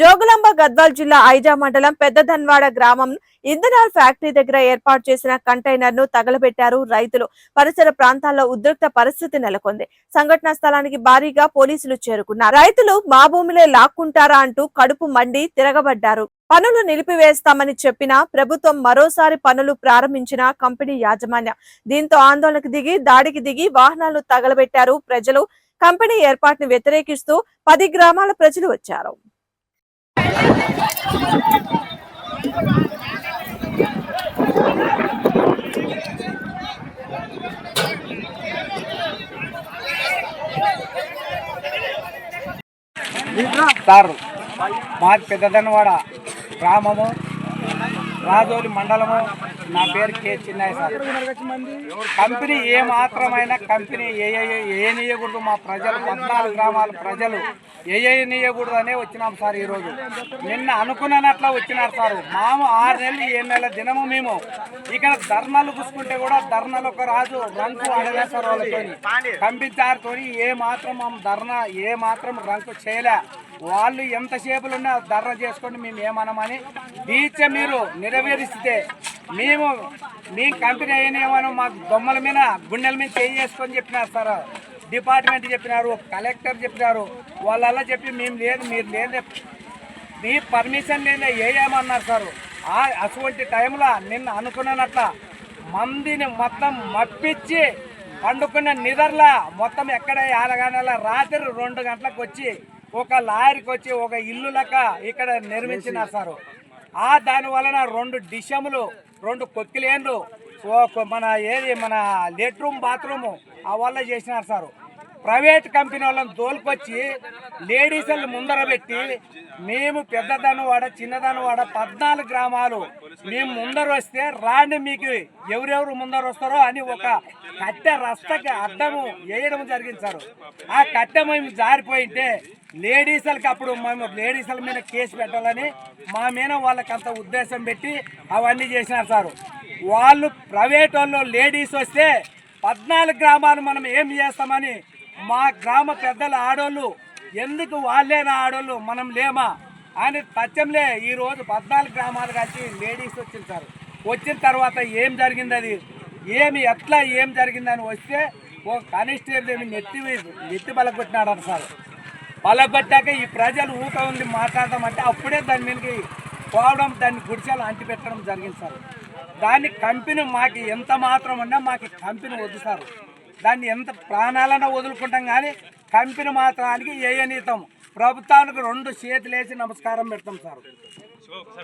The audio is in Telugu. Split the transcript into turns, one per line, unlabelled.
జోగులాంబ గద్వాల్ జిల్లా ఐజా మండలం పెద్ద ధన్వాడ గ్రామం ఇంధనాల్ ఫ్యాక్టరీ దగ్గర ఏర్పాటు చేసిన కంటైనర్ను తగలబెట్టారు రైతులు. పరిసర ప్రాంతాల్లో ఉద్రిక్త పరిస్థితి నెలకొంది. సంఘటనా స్థలానికి భారీగా పోలీసులు చేరుకున్నారు. రైతులు మా భూమిలే లాక్కుంటారా అంటూ కడుపు మండి తిరగబడ్డారు. పనులు నిలిపివేస్తామని చెప్పినా ప్రభుత్వం మరోసారి పనులు ప్రారంభించిన కంపెనీ యాజమాన్యం. దీంతో ఆందోళనకు దిగి దాడికి దిగి వాహనాలు తగలబెట్టారు ప్రజలు. కంపెనీ ఏర్పాటును వ్యతిరేకిస్తూ పది గ్రామాల ప్రజలు వచ్చారు.
సార్ మాది పెద్దదన్నవాడ గ్రామము రాజోలి మండలము. నా పేరు కే చిన్నయ్య సార్. కంపెనీ ఏ మాత్రమైన కంపెనీ ఏ ఏ- ఏ మా ప్రజలు పద్నాలుగు గ్రామాల ప్రజలు ఏ ఏ అనే వచ్చినాం సార్ ఈరోజు. నిన్న అనుకున్నట్లా వచ్చినారు సార్. మాము ఆరు నెలలు ఏడు నెలల దినము మేము ఇక్కడ ధర్నాలు కూసుకుంటే కూడా ధర్నాలు ఒక రాజు రంకు అడగేస్తారు వాళ్ళతో పంపించారుతో ఏ మాత్రం మేము ధర్నా ఏ మాత్రం రంకు చేయలే. వాళ్ళు ఎంతసేపులు ఉన్నా ధర్నా చేసుకోండి మేము ఏమనమని దీక్ష మీరు నెరవేరిస్తే మేము మీ కంపెనీ అయినేమో మాకు దొమ్మల మీద గుండెల మీద చేయి చేసుకొని చెప్పినారు సార్. డిపార్ట్మెంట్ చెప్పినారు కలెక్టర్ చెప్పినారు. వాళ్ళల్లా చెప్పి మేము లేదు మీరు లేదు. మీ పర్మిషన్ లేదా ఏమన్నారు సార్? ఆ అటువంటి టైంలో నిన్న అనుకున్నట్ల మందిని మొత్తం మప్పించి పండుకున్న నిద్రలా మొత్తం ఎక్కడ ఆరగానేలా రాత్రి రెండు గంటలకు వచ్చి ఒక లారీకి వచ్చి ఒక ఇల్లు లెక్క ఇక్కడ నిర్మించినారు సార్. ఆ దాని వలన రెండు డిషములు రెండు కొక్కిలేన్లు మన ఏది మన లెట్రూమ్ బాత్రూము ఆ వల్ల చేసినారు సార్. ప్రైవేట్ కంపెనీ వాళ్ళని తోలుకొచ్చి లేడీస్ ముందర పెట్టి మేము పెద్దదాని వాడ వాడ పద్నాలుగు గ్రామాలు మేము ముందర వస్తే రాండి మీకు ఎవరెవరు ముందర వస్తారో అని ఒక కట్టె రస్తకి అడ్డము వేయడం జరిగించారు ఆ కట్టె మేము జారిపోయింటే లేడీస్లకి అప్పుడు మేము లేడీస్ల మీద కేసు పెట్టాలని మా మీద వాళ్ళకి అంత ఉద్దేశం పెట్టి అవన్నీ చేసినారు సార్. వాళ్ళు ప్రైవేట్ వాళ్ళు లేడీస్ వస్తే పద్నాలుగు గ్రామాలు మనం ఏం చేస్తామని మా గ్రామ పెద్దల ఆడోళ్ళు ఎందుకు వాళ్ళేనా ఆడోళ్ళు మనం లేమా? అని పచ్చంలే ఈరోజు పద్నాలుగు గ్రామాలు కలిసి లేడీస్ వచ్చింది సార్. వచ్చిన తర్వాత ఏం జరిగింది అది? ఏమి ఎట్లా ఏం జరిగిందని వస్తే ఒక కానిస్టేబుల్ ఏమి నెత్తి నెత్తి బలగొట్టినాడు సార్. బలగొట్టాక ఈ ప్రజలు ఊక ఉంది మాట్లాడడం అంటే అప్పుడే దాని మీదకి పోవడం దాన్ని గుడిసెలు అంటిపెట్టడం జరిగింది సార్. దాన్ని కంపెనీ మాకు ఎంత మాత్రం ఉన్నా మాకు కంపెనీ వద్దు సార్. దాన్ని ఎంత ప్రాణాలన్నా వదులుకుంటాం కానీ కంపెనీ మాత్రానికి ఏయనీతాం. ప్రభుత్వానికి రెండు చేతులేసి నమస్కారం పెడతాం సార్.